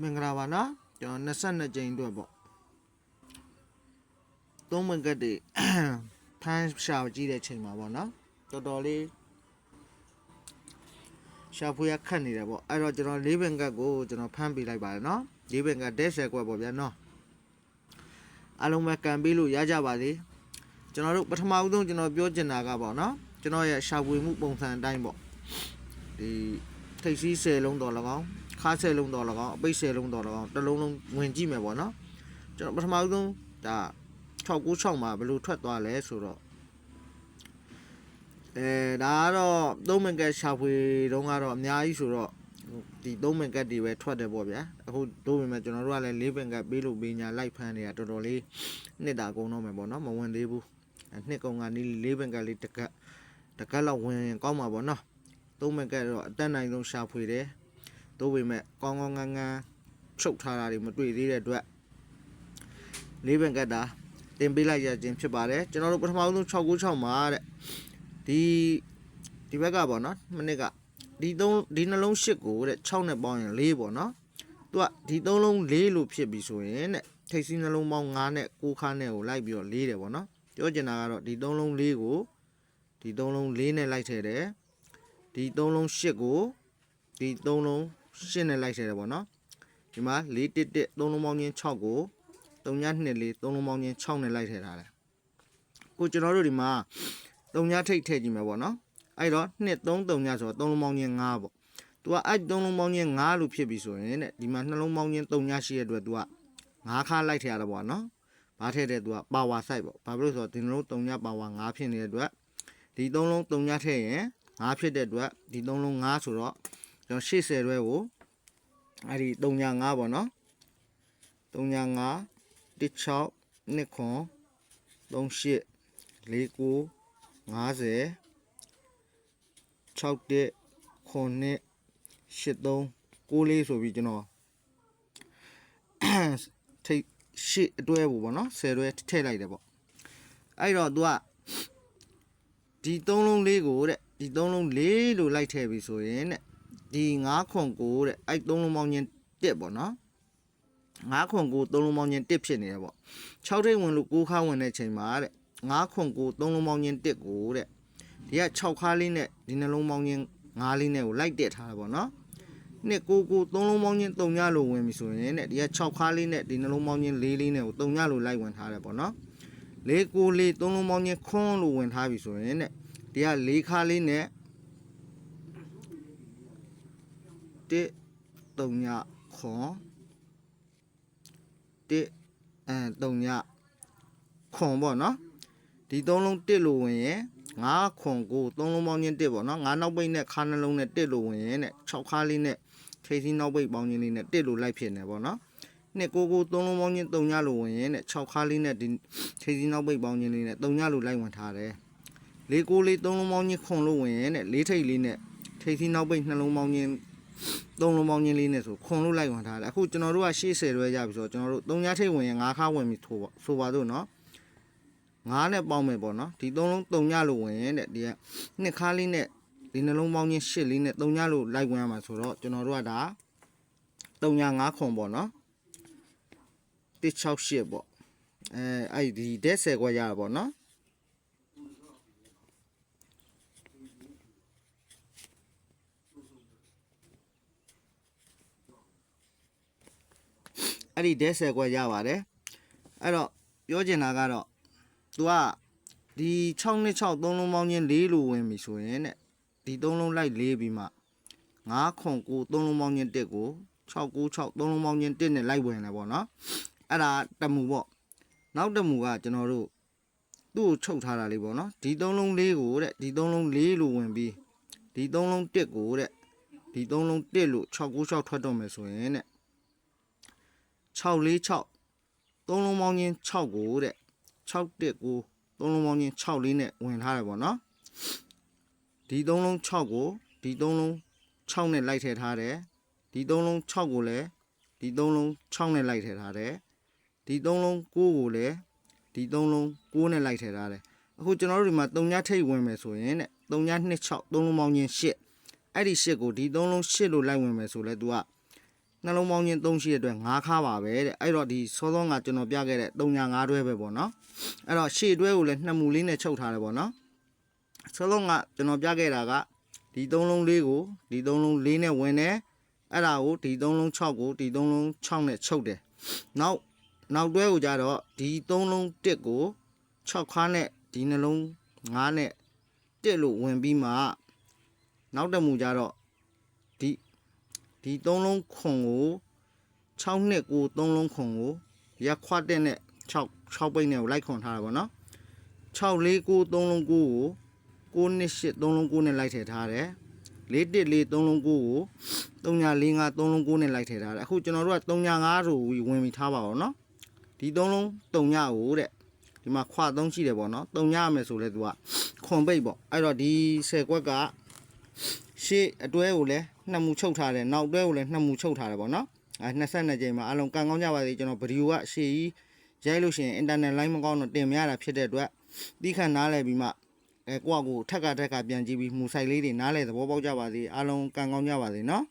မင်္ဂလာပါနော်ကျွန်တော်22ကြိမ်အတွက်ပေါ့သုံးမကတ်တွေဖမ်းရှာကြည့်တဲ့ချိန်မှာပေါ့နော်တော်တော်လေးရှာဖွေရခတ်နေတယ်ပေါ့အဲ့တော့ကျွန်တော်လေးပင်ကတ်ကိုကျွန်တော်ဖမ်းပေးလိုက်ပါတယ်နော်လေးပင်ကတ်ဒက်ဆယ်ကွက်ပေါ့ဗျာနော်အားလုံးပဲကန်ပေးလို့ရကြပါစေကျွန်တော်တို့ပထမဦးဆုံးကျွန်တော်ပြောချင်တာကပေါ့နော်ကျွန်တော်ရဲ့ရှာဖွေမှုပုံစံအတိုင်းပေါ့ဒီထိပ်စီး10လုံးတော်၎င်း ခါ10လုံးတော်၎င်းအပိတ်10လုံးတော်၎င်းတစ်လုံးလုံးဝင်ကြည့်မယ်ပေါ့နော်ကျွန်တော်ပထမဦးဆုံးဒါ696မှာဘယ်လိုထွက်သွားလဲဆိုတော့အဲဒါကတော့သုံးမင်ကတ်ရှာဖွေတုန်းကတော့အများကြီးဆိုတော့ဒီသုံးမင်ကတ်တွေပဲထွက်တယ်ပေါ့ဗျာအခုတို့ပေမဲ့ကျွန်တော်တို့ကလည်းလေးပင်ကတ်ပေးလို့ပေးညာလိုက်ဖမ်းနေတာတော်တော်လေးနှစ်တာကုန်တော့မယ်ပေါ့နော်မဝင်သေးဘူးအဲနှစ်ကုန်ကနီးလေးပင်ကတ်လေးတစ်ကတ်တစ်ကတ်လောက်ဝင်ရင်ကောင်းမှာပေါ့နော်သုံးမင်ကတ်တော့အတက်နိုင်ဆုံးရှာဖွေတယ် တို့ပေမဲ့ကောင်းကောင်းငန်းငန်းချုပ်ထားတာတွေမတွေ့သေးတဲ့အတွက်လေးပင်ကတ်တာတင်ပေးလိုက်ရခြင်းဖြစ်ပါတယ်ကျွန်တော်တို့ပထမဆုံး696မှာတဲ့ဒီဒီဘက်ကပေါ့နော်မနစ်ကဒီသုံးဒီနှလုံး8ကိုတဲ့6နဲ့ပေါင်းရင်4ပေါ့နော်သူကဒီသုံးလုံး4လို့ဖြစ်ပြီဆိုရင်တဲ့ထိပ်စီးနှလုံးပေါင်း9နဲ့6ခါနဲ့ကိုလိုက်ပြီးတော့4တယ်ပေါ့နော်ပြောချင်တာကတော့ဒီသုံးလုံး4ကိုဒီသုံးလုံး4နဲ့လိုက်ထည့်တယ်ဒီသုံးလုံး8ကိုဒီသုံးလုံး 8နဲ့လိုက်ထည့်တယ်ပေါ့နော်ဒီမှာ4 1 1သုံးလုံးပေါင်းချင်း6ကို3ည2လေးသုံးလုံးပေါင်းချင်း6နဲ့လိုက်ထည့်ထားတယ်ကိုကျွန်တော်တို့ဒီမှာ3ညထိတ်ထည့်ကြည့်မယ်ပေါ့နော်အဲ့တော့2 3 3ညဆိုတော့သုံးလုံးပေါင်းချင်း5ပေါ့သူကအဲ့သုံးလုံးပေါင်းချင်း5လို့ဖြစ်ပြီဆိုရင်တဲ့ဒီမှာနှလုံးပေါင်းချင်း3ညရှိတဲ့အတွက်သူက5ခါလိုက်ထည့်ရတယ်ပေါ့နော်ဘာထည့်တဲ့သူကပါဝါဆိုင်ပေါ့ဘာဖြစ်လို့ဆိုတော့ဒီနှလုံး3ညပါဝါ5ဖြစ်နေတဲ့အတွက်ဒီသုံးလုံး3ညထည့်ရင်5ဖြစ်တဲ့အတွက်ဒီသုံးလုံး5ဆိုတော့ ကျွန်တော်80ရွဲကိုအဲ့ဒီ3ည5ပေါ့နော်3ည5 16နှစ်ခွန်38 49 50 6တက်ခွန်နှစ်83 6လေးဆိုပြီးကျွန်တော်ထိတ်ရှစ်အတွဲဘူးပေါ့နော်10တွဲထည့်လိုက်တယ်ပေါ့အဲ့တော့ तू ကဒီသုံးလုံးလေးကိုတဲ့ဒီသုံးလုံးလေးလို့လိုက်ထည့်ပြီဆိုရင်တဲ့ ဒီ9ခွန်ကိုတဲ့အဲ့သုံးလုံးပေါင်းချင်းတက်ပေါ့နော်9ခွန်ကိုသုံးလုံးပေါင်းချင်းတက်ဖြစ်နေတယ်ပေါ့6ထိတ်ဝင်လို့9ခါဝင်တဲ့ချိန်မှာတဲ့9ခွန်ကိုသုံးလုံးပေါင်းချင်းတက်ကိုတဲ့ဒီက6ခါလေးနဲ့ဒီနှလုံးပေါင်းချင်း9လေးနဲ့ကိုလိုက်တက်ထားတာပေါ့နော်နှစ်ကိုကိုသုံးလုံးပေါင်းချင်း3ညလို့ဝင်ပြီဆိုရင်တဲ့ဒီက6ခါလေးနဲ့ဒီနှလုံးပေါင်းချင်း4လေးနဲ့ကို3ညလို့လိုက်ဝင်ထားတယ်ပေါ့နော်လေးကိုလေးသုံးလုံးပေါင်းချင်းခွန်းလို့ဝင်ထားပြီဆိုရင်တဲ့ဒီက၄ခါလေးနဲ့ တစ်3ညခွန်တစ်အဲ3ညခွန်ပေါ့နော်ဒီသုံးလုံးတစ်လို့ဝင်ရင်9ခွန်ကိုသုံးလုံးပေါင်းချင်းတစ်ပေါ့နော်9နောက်ပိတ်နဲ့ခါနှလုံးနဲ့တစ်လို့ဝင်ရင်တဲ့6ခါလေးနဲ့ထိပ်စီးနောက်ပိတ်ပေါင်းချင်းလေးနဲ့တစ်လို့လိုက်ဖြစ်နေပေါ့နော်နှစ်ကိုကိုသုံးလုံးပေါင်းချင်း3ညလို့ဝင်ရင်တဲ့6ခါလေးနဲ့ဒီထိပ်စီးနောက်ပိတ်ပေါင်းချင်းလေးနဲ့3ညလို့လိုက်ဝင်ထားတယ်လေးကိုလေးသုံးလုံးပေါင်းချင်းခွန်လို့ဝင်ရင်တဲ့လေးထိပ်လေးနဲ့ထိပ်စီးနောက်ပိတ်နှလုံးပေါင်းချင်း သုံးလုံးပေါင်းချင်းလေးနဲ့ဆိုခွန်လို့လိုက်ဝင်ထားတယ်အခုကျွန်တော်တို့က80ရွဲရပြီဆိုတော့ကျွန်တော်တို့3ညထိပ်ဝင်ရင်9ခါဝင်ပြီထိုးပေါ့ဆိုပါတော့နော်9နဲ့ပေါင်းမယ်ပေါ့နော်ဒီသုံးလုံး3ညလို့ဝင်ရင်တဲ့ဒီကနှစ်ခါလေးနဲ့ဒီနှလုံးပေါင်းချင်း8လေးနဲ့3ညလို့လိုက်ဝင်ရမှာဆိုတော့ကျွန်တော်တို့ကဒါ3ည9ခွန်ပေါ့နော်168ပေါ့အဲအဲ့ဒီဒက်10ခွက်ရတာပေါ့နော် အဲ့ဒီဒက်10ခွက်ရပါတယ်အဲ့တော့ပြောချင်တာကတော့ तू ကဒီ6နဲ့6သုံးလုံးပေါင်းချင်း၄လို့ဝင်ပြီဆိုရင်တဲ့ဒီသုံးလုံးလိုက်၄ပြီးမှ9ခွန်9သုံးလုံးပေါင်းချင်း1ကို696သုံးလုံးပေါင်းချင်း1နဲ့လိုက်ဝင်တယ်ပေါ့နော်အဲ့ဒါတမူပေါ့နောက်တမူကကျွန်တော်တို့သူ့ကိုချုပ်ထားတာလေးပေါ့နော်ဒီသုံးလုံးလေးကိုတဲ့ဒီသုံးလုံးလေးလို့ဝင်ပြီးဒီသုံးလုံး1ကိုတဲ့ဒီသုံးလုံး1လို့696ထွက်တော့မယ်ဆိုရင်တဲ့ 646သုံးလုံးပေါင်းချင်း6ကိုတဲ့6တက်ကိုသုံးလုံးပေါင်းချင်း6လေးနဲ့ဝင်ထားတယ်ပေါ့နော်ဒီသုံးလုံး6ကိုဒီသုံးလုံး6နဲ့လိုက်ထည့်ထားတယ်ဒီသုံးလုံး6ကိုလည်းဒီသုံးလုံး6နဲ့လိုက်ထည့်ထားတယ်ဒီသုံးလုံး9ကိုလည်းဒီသုံးလုံး9နဲ့လိုက်ထည့်ထားတယ်အခုကျွန်တော်တို့ဒီမှာ3ညထိတ်ဝင်မယ်ဆိုရင်တဲ့3ည26သုံးလုံးပေါင်းချင်း8အဲ့ဒီ8ကိုဒီသုံးလုံး8လို့လိုက်ဝင်မယ်ဆိုလဲ तू က နှလုံးပေါင်းချင်း3ရှိတဲ့အတွက်5ခါပါပဲတဲ့အဲ့တော့ဒီစောစောကကျွန်တော်ပြခဲ့တဲ့3ညာ5တွဲပဲပေါ့နော်အဲ့တော့ရှေ့တွဲကိုလည်းနှစ်မူလေးနဲ့ချုပ်ထားတယ်ပေါ့နော်စောစောကကျွန်တော်ပြခဲ့တာကဒီ3လုံးလေးကိုဒီ3လုံးလေးနဲ့ဝင်တယ်အဲ့ဒါကိုဒီ3လုံး6ကိုဒီ3လုံး6နဲ့ချုပ်တယ်နောက်နောက်တွဲကိုကြတော့ဒီ3လုံး1ကို6ခါနဲ့ဒီနှလုံး9နဲ့1လို့ဝင်ပြီးမှနောက်တစ်မူကြတော့ဒီ ဒီ3လုံးခွန်ကို6နှစ်ကို3လုံးခွန်ကိုရက်ခွတ်တဲ့နဲ့6 6ပိတ်နဲ့ကိုလိုက်ခွန်ထားတာပေါ့နော်6လေးကို3လုံးကိုကို9နှစ်8 3လုံးကိုနဲ့လိုက်ထည့်ထားတယ်လေးတစ်လေး3လုံးကိုကို3ညာ4 5 3လုံးကိုနဲ့လိုက်ထည့်ထားတယ်အခုကျွန်တော်တို့က3ညာ5ဆိုပြီးဝင်ပြီးထားပါအောင်နော်ဒီ3လုံး3ညာကိုတဲ့ဒီမှာခွ3ရှိတယ်ပေါ့နော်3ညာရမယ်ဆိုလဲသူကခွန်ပိတ်ပေါ့အဲ့တော့ဒီ10ကွက်ကရှေ့အတွဲကိုလည်း နှစ်မူချုပ်ထားတယ်နောက်တွဲကိုလည်းနှစ်မူချုပ်ထားတယ်ပေါ့နော်အဲ22ကြိမ်မှာအလုံးကန်ကောင်းကြပါစေကျွန်တော်ဗီဒီယိုကရှေ့ကြီးရိုက်လို့ရှိရင် internet line မကောင်းတော့တင်မရတာဖြစ်တဲ့အတွက်တီးခန့်နားလည်ပြီးမှအဲကိုယ့်အကိုထက်ကထက်ကပြန်ကြည့်ပြီးမူဆိုင်လေးတွေနားလည်သဘောပေါက်ကြပါစေအားလုံးကန်ကောင်းကြပါစေနော်